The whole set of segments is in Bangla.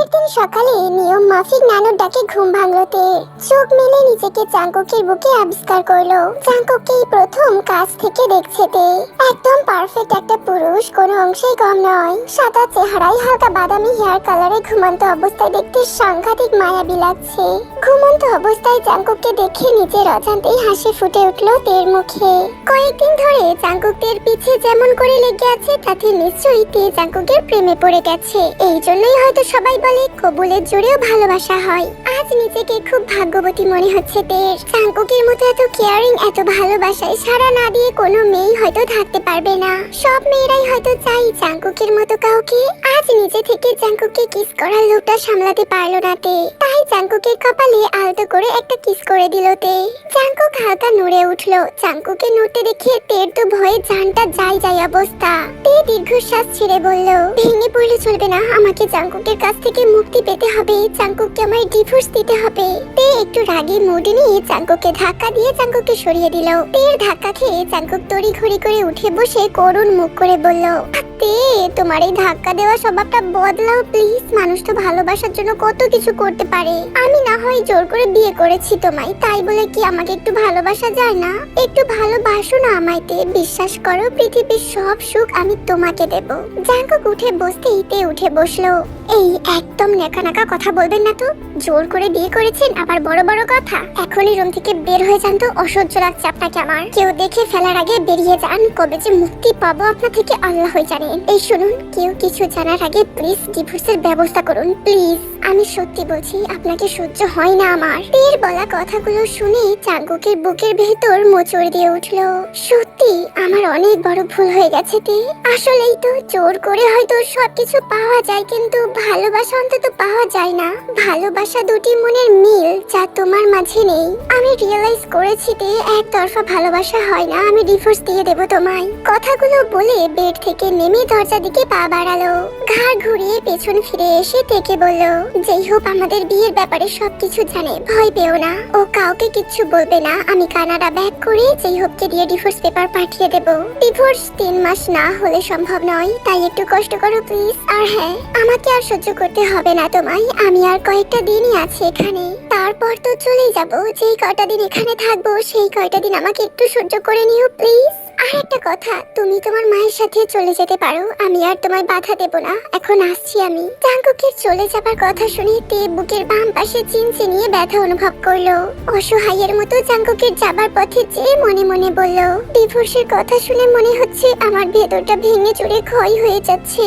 পরের দিন সকালে নিয়ম মাফিক নানুর ডাকে ঘুম ভাঙলো চোখ মেলে নিজেকে চাঙ্কুকের বুকে আবিষ্কার করল। চাঙ্কুকেই প্রথম কাছ থেকে দেখছে একদম পারফেক্ট একটা পুরুষ, কোনো অংশেই কম নয়। সাদা চেহারায় হালকা বাদামি হেয়ার কালারে ঘুমন্ত অবস্থায় দেখতে সাংঘাতিক মায়াবী লাগছে। ঘুমন্ত অবস্থায় চাঙ্কুককে দেখে নিজের অজান্তেই হাসি ফুটে উঠল তের মুখে। কয়েকদিন ধরে চাঙ্কুক তের পিছে যেমন করে লেগে আছে, তাতে নিশ্চয়ই তে চাঙ্কুকের প্রেমে পড়ে গেছে। এই জন্যই হয়তো সবাই বলে কবুলের জোরেও ভালোবাসা হয়। আজ নিজেকে খুব ভাগ্যবতী মনে হচ্ছে তের। চাঙ্কুকের মতো এত কেয়ারিং এত ভালোবাসায় সারা না দিয়ে কোনো মেয়ে হয়তো থাকতে পারবে না। সব মেয়েরাই হয়তো চাই চাঙ্কুকের মতো কাউকে। আজ নিজে থেকে চাঙ্কুকে কিস করার লোকটা সামলাতে পারল না তে। তাই চাঙ্কুকের কপালে আলতো করে একটা কিস করে দিল তে। চাঙ্কুক হালকা নড়ে উঠল। চাঙ্কুকে নড়তে দেখে তের তো ভয়ে জানটা যাই যাই অবস্থা। তে দীর্ঘশ্বাস ছেড়ে বলল, ভেঙে পড়লে চলবে না, আমাকে চাঙ্কুকের কাছ থেকে মুক্তি পেতে হবে, চাঙ্কুককে আমার ডিভোর্স দিতে হবে। তে একটু রাগে মুড নিয়ে চাঙ্কুকে ধাক্কা দিয়ে চাঙ্কুকে সরিয়ে দিল। তের ধাক্কা খেয়ে চাঙ্কুক তড়ি ঘড়ি করে উঠে বসে করুণ মুখ করে বলল তে তোমার এই ধাক্কা দেওয়া স্বভাবটা বদলাও প্লিজ মানুষ তো ভালোবাসার জন্য কত কিছু করতে পারে। আমি না হয় জোর করে বিয়ে করেছি তোমায়, তাই বলে কি আমাকে একটু ভালোবাসা যায় না? একটু ভালোবাসো না আমায় তে, বিশ্বাস করো পৃথিবীর সব সুখ আমি তোমাকে দেব। জাঙ্কুক উঠে বসতেই তে উঠে বসল, এই একদম নেকা নাকা কথা বলবেন না তো। জোর করে বিয়ে করেছেন, আবার বড় বড় কথা। এখনই রুম থেকে বের হয়ে যান তো, অসহ্য লাগছে আপনাকে আমার। কেউ দেখে ফেলার আগে বেরিয়ে যান, কবে যে মুক্তি পাবো আপনার থেকে আল্লাহ জানেন। এই শুনুন, কেউ কিছু জানার আগে প্লিজ ডিভোর্সের ব্যবস্থা করুন প্লিজ আমি সত্যি বলছি, আপনাকে সহ্য হয় না আমার। তের বলা কথাগুলো শুনে চাঙ্গুকের বুকের ভেতর মোচড় দিয়ে উঠল। সত্যি, আমার অনেক বড় ভুল হয়ে গেছে তে। আসলেই তো জোর করে হয়তো সবকিছু পাওয়া যায়, কিন্তু ভালোবাসা অন্তত পাওয়া যায় না। ভালোবাসা দুটি মনের মিল যা তোমার মাঝে নেই। আমি রিয়েলাইজ করেছি তে, একতরফা ভালোবাসা হয় না, আমি ডিভোর্স দিয়ে দেব তোমায়। কথাগুলো বলে বেড থেকে নেমে দরজা দিকে পা বাড়ালো। ঘাড় ঘুরিয়ে পেছন ফিরে এসে থেকে বলল যেই হোক আমাদের বিয়ের ব্যাপারে সবকিছু জানে, ভয় পেও না। ও কাউকে কিচ্ছু বলবে না। আমি কানাডা ব্যাক করে যেই হোককে দিয়ে ডিভোর্স পেপার পাঠিয়ে দেব। ডিভোর্স তিন মাস না হলে সম্ভব নয়, তাই একটু কষ্ট করো প্লিজ আর হ্যাঁ আমাকে আর সহ্য করতে হবে না তোমায়। আমি আর কয়েকটা দিনই আছি এখানে। তারপর তো চলে যাব। যেই কয়টা দিন এখানে থাকব, সেই কয়টা দিন আমাকে একটু সহ্য করে নিও প্লিজ আর একটা কথা, তুমি তোমার মায়ের সাথে চলে যেতে পারো, আমি আর তোমায় বাধা দেব না। এখন আসছি আমি। চাঙ্কুকের চলে যাবার কথা শুনে তে বুকের বাম পাশে চিনচিনিয়ে ব্যথা অনুভব করল। অসহায়ের মতো চাঙ্কুকের যাবার পথে যে মনে মনে বলল, ডিভোর্সের কথা শুনে মনে হচ্ছে আমার ভেতরটা ভেঙে চুরে ক্ষয় হয়ে যাচ্ছে।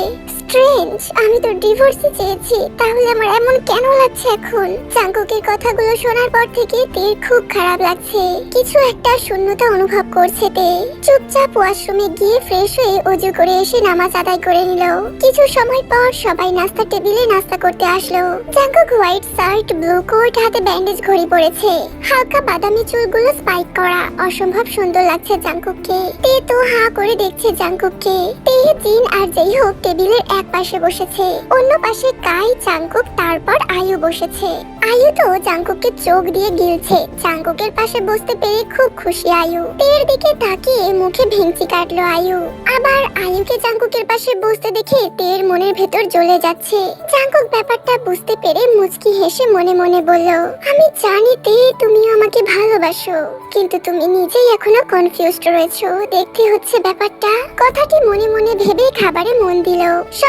স্ট্রেঞ্জ আমি তো ডিভোর্সই চেয়েছি। তাহলে আমার এমন কেন লাগছে এখন? চাঙ্কুকের কথাগুলো শোনার পর থেকে তের খুব খারাপ লাগছে। কিছু একটা শূন্যতা অনুভব করছে তে। চুপচাপ ওয়াশরুমে গিয়ে ফ্রেশ হয়ে অজু করে এসে নামাজ আদায় করে নিল। কিছু সময় পর সবাই নাস্তা টেবিলে নাস্তা করতে আসলো। চাঙ্কুক হোয়াইট শার্ট, ব্লু কোট, হাতে ব্যান্ডেজ ঘড়ি পড়েছে হালকা বাদামি চুলগুলো স্পাইক করা। অসম্ভব সুন্দর লাগছে জাঙ্কুককে। তে তো হা করে দেখছে জাঙ্কুককে। তে, জিন আর যেই হোক, টেবিলের এক পাশে বসেছে, অন্য পাশে কাই চাঙ্কুক তারপর আয়ু বসেছে। আয়ু তো চাঙ্কুককে চোখ দিয়ে গিলছে। চাঙ্কুকের পাশে বসতে পেরে খুব খুশি আয়ু। তের দিকে তাকিয়ে মুখে ভেঙচি কাটলো আয়ু। আবার আয়ুকে চাঙ্কুকের পাশে বসতে দেখে তের মনের ভেতর জ্বলে যাচ্ছে। চাঙ্কুক ব্যাপারটা বুঝতে পেরে মুচকি হেসে মনে মনে বলল, আমি জানি তে, তুমিও আমাকে ভালোবাসো। কিন্তু তুমি নিজেই এখনও কনফিউজড রয়েছো। দেখতে হচ্ছে ব্যাপারটা। কথাটি মনে মনে ভেবে খাবারে মন দিল।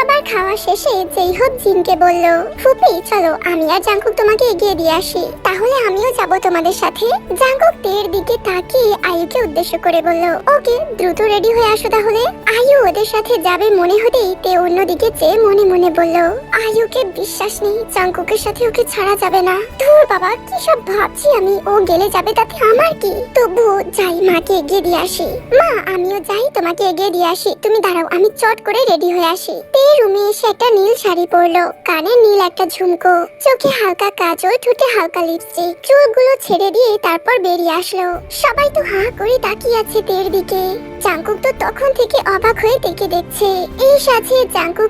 সবার খাওয়া শেষে যেই হোক জিনকে বলল, ফুপি, চলো, আমি আর জাঙ্কুক তোমাকে এগিয়ে দিয়ে আসি। তাহলে আমিও যাব তোমাদের সাথে। জাঙ্কুক তের দিকে তাকিয়ে আয়ুকে উদ্দেশ্য করে বলল, ওকে, দ্রুত রেডি হয়ে আসো তাহলে। আয়ু ওদের সাথে যাবে মনে হতেই তে অন্যদিকে চেয়ে মনে মনে বলল, আয়ুকে বিশ্বাস নেই জাঙ্কুকের সাথে ওকে ছাড়া যাবে না। ধুর বাবা, কি সব ভাবছি আমি, ও গেলে যাবে তাতে আমার কি? তবু যাই মাকে এগিয়ে দিয়ে আসি। মা, আমিও যাই, তোমাকে এগিয়ে দিয়ে আসি। তুমি দাঁড়াও, আমি চট করে রেডি হয়ে আসি। তে এসে একটা নীল শাড়ি পরলো। কানে নীল একটা ঝুমকো। চোখে হালকা কাজল, ঠোঁটে হালকা লিপস্টিক চুলগুলো ছেড়ে দিয়ে তারপর বেরিয়ে আসলো। সবাই তো হা করে তাকিয়ে আছে তের দিকে। তো তখন থেকে অবাক হয়ে তেকে দেখছে। এই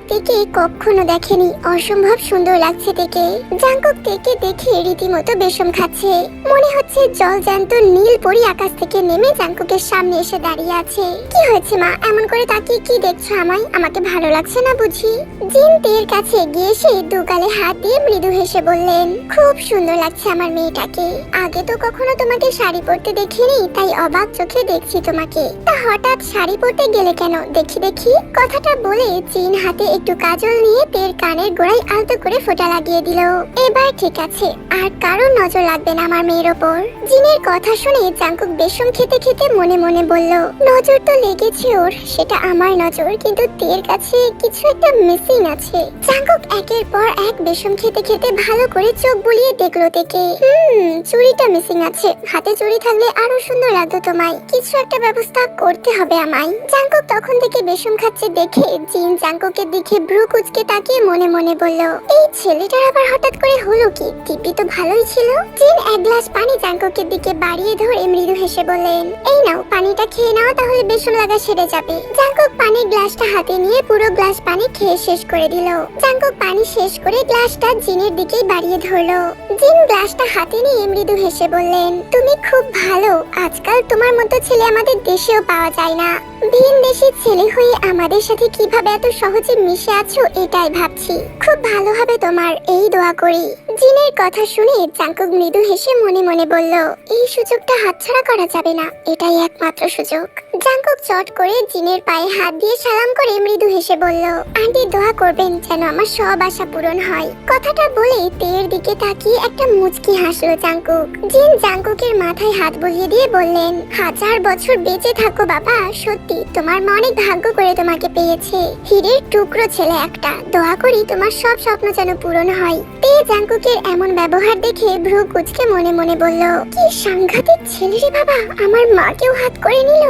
তেকে কখনো দেখেনি। অসম্ভব সুন্দর লাগছে তেকে। জাঙ্কুক তেকে দেখে রীতিমতো বেশম খাচ্ছে। মনে হচ্ছে জল জ্যান্ত নীল পরি আকাশ থেকে নেমে জাঙ্কুকের সামনে এসে দাঁড়িয়ে আছে। কি হয়েছে মা? এমন করে তাকিয়ে কি দেখছ আমায়? আমাকে ভালো লাগছে না বুঝি জিন তের কাছে এগিয়ে এসে দুগালে হাত দিয়ে মৃদু হেসে বললেন, খুব সুন্দর লাগছে আমার মেয়েটাকে। আগে তো কখনো তোমাকে শাড়ি পরতে দেখিনি, তাই অবাক চোখে দেখছি তোমাকে। তা হঠাৎ শাড়ি পরতে গেলে কেন? দেখি দেখি। কথাটা বলে জিন হাতে একটু কাজল নিয়ে তের কানের গোড়ায় আলতো করে ফোঁটা লাগিয়ে দিল। এবার ঠিক আছে, আর কারোর নজর লাগবে না আমার মেয়ের ওপর। জিনের কথা শুনে জাঙ্কুক বেসম খেতে খেতে মনে মনে বলল, নজর তো লেগেছে ওর, সেটা আমার নজর, কিন্তু তের কাছে কিছু একটা মিসিং আছে। জাঙ্কুক একের পর এক বেসম খেতে খেতে ভালো করে চোখ বুলিয়ে দেখল থেকে হুম, চুড়িটা মিসিং আছে। হাতে চুড়ি থাকলে আরও সুন্দর লাগতো তোমায়। কিছু একটা ব্যবস্থা করতে হবে আমায়। জাঙ্কুক তখন থেকে বেসম খাচ্ছে দেখে জিন জাঙ্কুকের দিকে ভ্রু কুচকে তাকিয়ে মনে মনে বলল, এই ছেলেটার আবার হঠাৎ করে হলো কি? টিপি তো ভালোই ছিল। জিন এক গ্লাস পানি জাঙ্কুকের দিকে বাড়িয়ে ধরে মৃদু হেসে বললেন, এই নাও, পানিটা খেয়ে নাও তাহলে বেসম লাগা সেরে যাবে। জাঙ্কুক পানির গ্লাসটা হাতে নিয়ে পুরো গ্লাস পানি খেয়ে শেষ করে দিল। জাঙ্কুক পানি শেষ করে গ্লাসটা জিনের দিকেই বাড়িয়ে ধরলো। জিন গ্লাসটা হাতে নিয়ে মৃদু হেসে বললেন, তুমি খুব ভালো। আজকাল তোমার মতো ছেলে আমাদের দেশেও পাওয়া যায় না। ভিন দেশের ছেলে হয়ে আমাদের সাথে কীভাবে এত সহজে মিশে আছো এটাই ভাবছি। খুব ভালো হবে তোমার, এই দোয়া করি। জিনের কথা শুনে জাঙ্কুক মৃদু হেসে মনে মনে বলল, এই সুযোগটা হাতছাড়া করা যাবে না। এটাই একমাত্র সুযোগ। জাঙ্কুক চট করে জিনের পায়ে হাত দিয়ে সালাম করে মৃদু হেসে বলল, আন্টি, দোয়া করবেন যেন আমার সব আশা পূরণ হয়। কথাটা বলে তের দিকে তাকিয়ে একটা মুচকি হাসলো জাঙ্কুক জিন জাঙ্কুকের মাথায় হাত বুলিয়ে দিয়ে বললেন, হাজার বছর বেঁচে থাকো বাবা, সত্যি তোমার মা অনেক ভাগ্য করে তোমাকে পেয়েছে। হীরের টুকরো ছেলে একটা, দোয়া করি তোমার সব স্বপ্ন যেন পূরণ হয়। তে জাঙ্কুকের এমন ব্যবহার দেখে ভ্রু কুচকে মনে মনে বলল, কি সাংঘাতিক ছেলে রে বাবা, আমার মাকেও হাত করে নিল?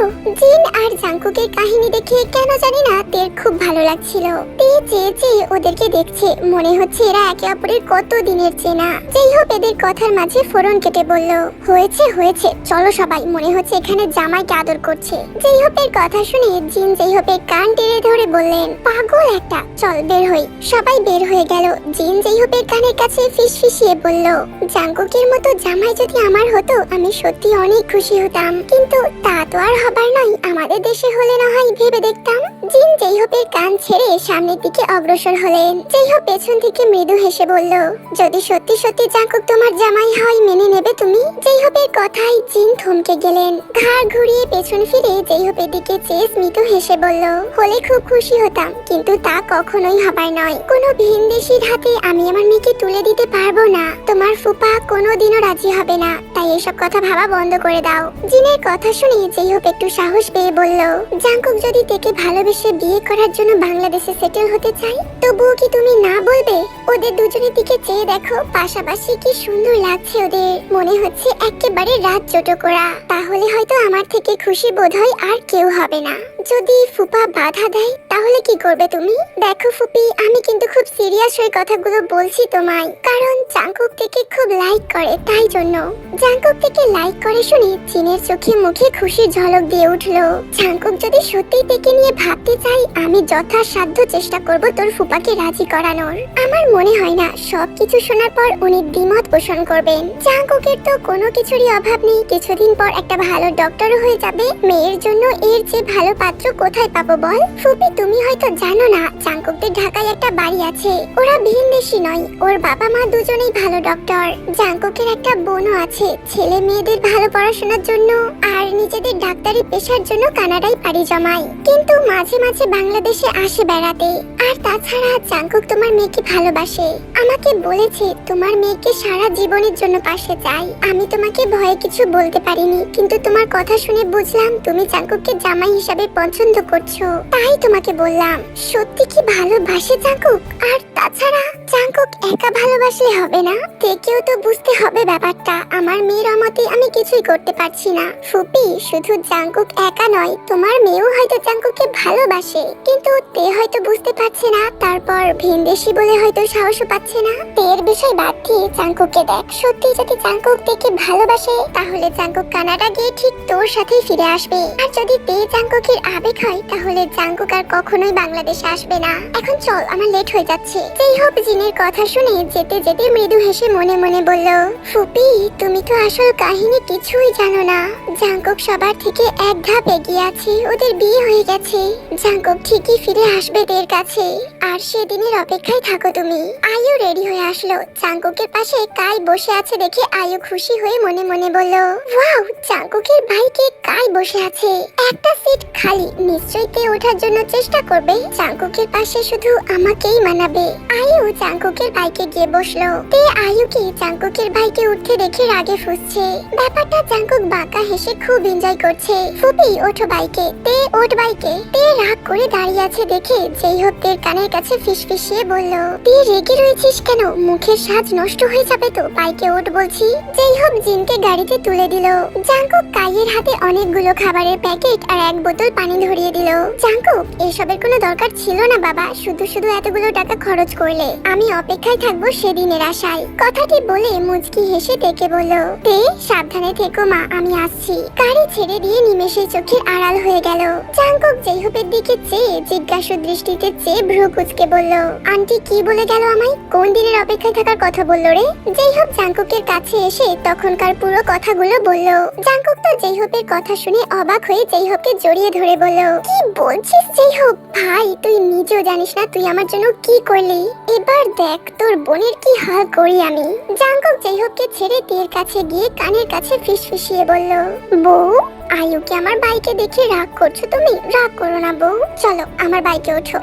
জিন আর জাঙ্কুকের কাহিনী দেখে কেন জানি না তের খুব ভালো লাগছিল। তে চেয়ে চেয়ে ওদেরকে দেখছে, মনে হচ্ছে এরা একে অপরের কত দিনের চেনা। যেই হোক, এদের কথার মাঝে ফোরন কেটে বলল, হয়েছে হয়েছে, চলো সবাই। মনে হচ্ছে এখানে জামাইকে আদর করছে। যেই হোপের কথা শুনে জিন যেই হোপের কান টেনে ধরে বললেন, পাগল একটা, চল বের হই। সবাই বের হয়ে গেল। জিন যেই হোপের কানের কাছে ফিস ফিসিয়ে বলল জাঙ্কুকের মতো জামাই যদি আমার হতো, আমি সত্যি অনেক খুশি হতাম। কিন্তু তা তো আর হবার নয় আমাদের দেশে হলে না হয় ভেবে দেখতাম, জিন যেই হোপের কান ছেড়ে সামনের দিকে অগ্রসর হলেন যেই হোপ পেছন থেকে মৃদু হেসে বলল, যদি সত্যি সত্যি জাঙ্কুক তোমার জামাই হয়, মেনে নেবে তুমি? যেই হোপের কথাই জিন থমকে গেলেন। ঘাড় ঘুরিয়ে পেছন ফিরে যেই হোপের দিকে চেয়ে স্মিত হেসে বলল, হলে খুব খুশি হতাম, কিন্তু তা কখনোই হবার নয়। কোনো ভিন ভিনদেশীর হাতে আমি আমার মেয়েকে তুলে দিতে পারব না। তোমার ফুপা কোনোদিনও রাজি হবে না। তাই এসব কথা ভাবা বন্ধ করে দাও। জিনের কথা শুনে যেই হোপ একটু সাহস পেয়ে বলল জাঙ্কুক যদি তেকে ভালোবেসে বিয়ে করার জন্য বাংলাদেশে সেটেল হতে চাই তবুও কি তুমি না বলবে? ওদের দুজনের দিকে চেয়ে দেখো, পাশাপাশি কি সুন্দর লাগছে ওদের। মনে হচ্ছে একেবারে রাত জোটো করা তাহলে হয়তো আমার থেকে খুশি বোধ হয় আর কেউ হবে না। যদি ফুপা বাধা দেয়, তাহলে কি করবে তুমি? দেখো ফুপি, আমি কিন্তু খুব সিরিয়াস হয়ে কথাগুলো বলছি তোমায়। কারণ জাঙ্কুক থেকে খুব লাইক করে, তাই জন্য। জাঙ্কুক থেকে লাইক করে শুনে চীনের চোখে মুখে খুশির ঝলক দিয়ে উঠল। জাঙ্কুক যদি সত্যি থেকে নিয়ে ভাবতে চাই আমি যথাসাধ্য চেষ্টা করব তোর ফুপাকে রাজি করানোর। আমার মনে হয় না, সবকিছু শোনার পর উনি দ্বিমত পোষণ করবেন। জাঙ্কুকের তো কোনো কিছুরই অভাব নেই। কিছুদিন পর একটা ভালো ডক্টরও হয়ে যাবে। মেয়ের জন্য এর যে ভালো পাত্র কোথায় পাবো বল? ফুপি, তুমি হয়তো জানো না, জাঙ্কুকদের ঢাকায় একটা বাড়ি আছে। ওরা ভিনদেশি নয়, ওর বাবা মা দুজনেই ভালো ডক্টর জাঙ্কুকের একটা বোনও আছে, ছেলে মেয়েদের ভালো পড়াশোনার জন্য। আর নিজেদের ডাক্তারি পেশার জন্য কানাডায় পাড়ি জমায়। কিন্তু মাঝে মাঝে বাংলাদেশে আসে বেড়াতে। আর তাছাড়া জাঙ্কুক তোমার মেয়েকে ভালোবাসে। আমাকে বলেছে, তোমার মেয়েকে সারা জীবনের জন্য পাশে চাই। আমি তোমাকে ভয়ে কিছু বলতে পারিনি। কিন্তু তোমার কথা শুনে বুঝলাম তুমি জাঙ্কুককে জামাই হিসাবে পছন্দ করছ। তাই তোমাকে বললাম, সত্যি কি ভালোবাসে জাঙ্কুক আর তাছাড়া জাঙ্কুক একা ভালোবাসে ভালোবাসলে হবে না। তেকেও তো বুঝতে হবে ব্যাপারটা। আমার মেয়ের অমতে আমি কিছুই করতে পারছি না। ফুপি, শুধু জাঙ্কুক একা নয়, তোমার মেয়েও হয়তো জাঙ্কুককে ভালোবাসে, কিন্তু তে হয়তো বুঝতে পারছে না, তারপর ভিনদেশি বলে হয়তো সাহসও পাচ্ছে না। তের বিষয় বাদ দিয়ে জাঙ্কুককে দেখ, সত্যি যদি জাঙ্কুক তেকে ভালোবাসে, তাহলে জাঙ্কুক কানাডা গিয়ে ঠিক তোর সাথেই ফিরে আসবে। আর যদি তে জাঙ্কুকের আবেগ হয়, তাহলে জাঙ্কুক আর কখনোই বাংলাদেশে আসবে না। এখন চল, আমার লেট হয়ে যাচ্ছে। যেই হোক, জিনের কথা শুনে যেতে যেতে মৃদু হেসে মনে মনে বলল, ফুপি, তুমি তো আসল কাহিনী কিছুই জানো না। জাঙ্কুক সবার থেকে এক ধাপ এগিয়ে আছে, ওদের বিয়ে হয়ে গেছে। জাঙ্কুক ঠিকই ফিরে আসবে দের কাছে। আর সেদিনের অপেক্ষায় থাকো তুমি। আয়ু রেডি হয়ে আসলো। জাঙ্কুকের পাশে কাই বসে আছে দেখে আয়ু খুশি হয়ে মনে মনে বলল, ওয়াও, জাঙ্কুকের ভাইকে কাই বসে আছে। একটা সিট খালি, নিশ্চয়ই তে ওঠার জন্য চেষ্টা করবে। জাঙ্কুকের পাশে শুধু আমাকেই মানাবে। আয়ু জাঙ্কুকের ভাইকে গিয়ে বসল। তে আয়ুকে জাঙ্কুকের ভাইকে উঠতে দেখে রাগে ফুসছে। ব্যাপারটা জাঙ্কুক বাঁকা হেসে খুব এনজয় করছে। ফুপি ওঠো বাইকে তে ওঠ বাইকে তে রাগ করে দাঁড়িয়ে আছে দেখে যেই হোক তের কানের কাছে ফিসফিসিয়ে বলল, তে রেগে রয়েছিস কেন? মুখের সাজ নষ্ট হয়ে যাবে তো বাইকে ওঠ বলছি। যেই হোক জিনকে গাড়িতে তুলে দিল। জাঙ্কুক কাইয়ের হাতে অনেকগুলো খাবারের প্যাকেট আর এক বোতল পানি ধরিয়ে দিল। জাঙ্কুক এসবের কোনো দরকার ছিল না বাবা, শুধু শুধু এতগুলো টাকা খরচ করলে। আমি অপেক্ষায় থাকব সেদিনের আশায়। কথাটি বলে মুচকি হেসে তেকে বলল, তে, সাবধানে থেকো মা, আমি আসছি। গাড়ি ছেড়ে দিয়ে নিমেষেই চোখের আড়াল হয়ে গেল। জাঙ্কুক জেইহোপের দিকে চেয়ে জিজ্ঞাসু দৃষ্টিতে চেয়ে ভ্রু কুচকে বলল, আন্টি, কি বলে গেল আমায়? কোন দিনের অপেক্ষায় থাকার কথা বলল রে? জেইহোপ জাঙ্কুকের কাছে এসে তখনকার পুরো কথাগুলো বলল। জাঙ্কুক তো জেইহোপের কথা শুনে অবাক হয়ে জেইহোপকে জড়িয়ে ধরে বলল, কি বলছিস জেইহোপ ভাই, তুই নিজেও জানিস না তুই আমার জন্য কি করলি? এবার দেখ তোর বোনের কি হাল করি আমি। জাঙ্কুক জেইহোপকে ছেড়ে তের কাছে গিয়ে কানের কাছে ফিসফিসিয়ে বলল, বউ আয়ুকে আমার বাইকে দেখে রাগ করছ তুমি? রাগ করো না বউ। চলো, আমার বাইকে ওঠো।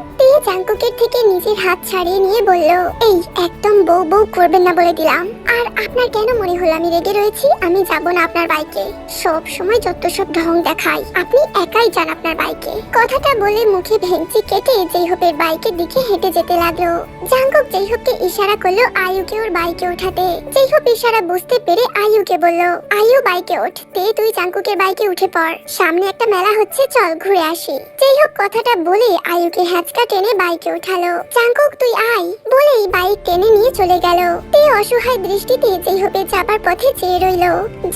জাঙ্কুকের থেকে নিজের হাত ছাড়িয়ে নিয়ে বলল, এই, একদম বউ বউ করবেন না বলে দিলাম। আর আপনার কেন মনে হলো আমি রেগে রয়েছি? আমি যাব না আপনার বাইকে। সব সময় যত সব ঢং দেখাই, আপনি একাই যান আপনার বাইকে। কথাটা বলে মুখে ভেঙচি কেটে জেইহোপের বাইকের দিকে হেঁটে যেতে লাগল। জাঙ্কুক জেইহোপকে ইশারা করল আয়ুকে ওর বাইকে ওঠাতে। জেইহোপ ইশারা বুঝতে পেরে আয়ুকে বলল, আয়ু, বাইকে ওঠ। তে তুই জাঙ্কুকের বাইকে উঠে পড়। সামনে একটা মেলা হচ্ছে, চল ঘুরে আসি। যেই হোক, কথাটা বলে আয়ুকে হ্যাচকা টেনে বাইকে উঠালো। জাঙ্কুক তুই আয়। বলেই বাইক টেনে নিয়ে চলে গেল। তে অসহায় দৃষ্টিতে যেই হোপে যাবার পথে চেয়ে রইল।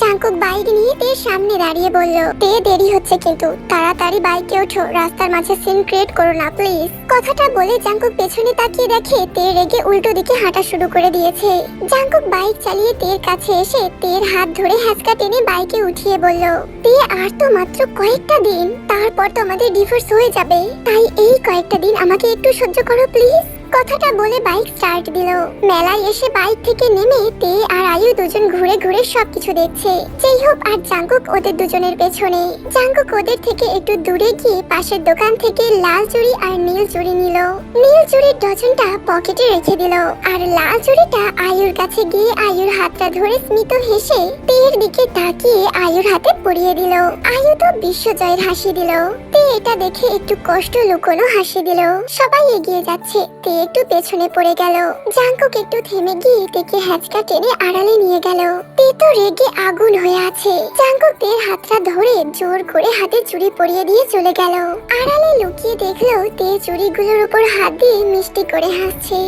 জাঙ্কুক বাইক নিয়ে তে সামনে দাঁড়িয়ে বলল, তে, দেরি হচ্ছে কিন্তু। তাড়াতাড়ি বাইকে ওঠো। রাস্তার মাঝে সিন ক্রিয়েট করো না, প্লিজ। কথাটা বলে জাঙ্কুক পেছনে তাকিয়ে দেখে তে রেগে উল্টো দিকে হাঁটা শুরু করে দিয়েছে। জাঙ্কুক বাইক চালিয়ে তের কাছে এসে তের হাত ধরে হ্যাচকা টেনে বাইকে উঠিয়ে বলল, তে আর তো মাত্র কয়েকটা দিন, তারপর তো আমাদের ডিভোর্স হয়ে যাবে। তাই এই কয়েকটা দিন আমাকে একটু সহ্য করো প্লিজ কথাটা বলে বাইক স্টার্ট দিল। মেলায় এসে বাইক থেকে নেমে তে আর আয়ু দুজন ঘুরে ঘুরে সবকিছু দেখছে। যেই হোক আর জাঙ্কুক ওদের দুজনের পেছনে। জাঙ্কুক ওদের থেকে একটু দূরে গিয়ে পাশের দোকান থেকে লাল চুড়ি আর নীল চুড়ি নিল। নীল চুড়ির ডজনটা পকেটে রেখে দিল। আর লাল চুড়িটা আয়ুর কাছে গিয়ে আয়ুর হাতটা ধরে স্মিত হেসে তের দিকে তাকিয়ে আয়ুর হাতে পরিয়ে দিল। আয়ু তো বিশ্বজয়ের হাসি দিল। তে এটা দেখে একটু কষ্ট লুকোনো হাসি দিল। সবাই এগিয়ে যাচ্ছে। তে একটু পেছনে পড়ে গেল। জাঙ্কুক একটু থেমে গিয়ে তেকে হ্যাচকা টেনে আড়ালে নিয়ে গেল। তে তো রেগে আগুন হয়ে আছে। জাঙ্কুক তের হাতটা ধরে জোর করে হাতে চুড়ি পরিয়ে দিয়ে চলে গেল। আড়ালে লুকিয়ে দেখল তে চুড়িগুলোর উপর হাত দিয়ে মিষ্টি করে হাসছে।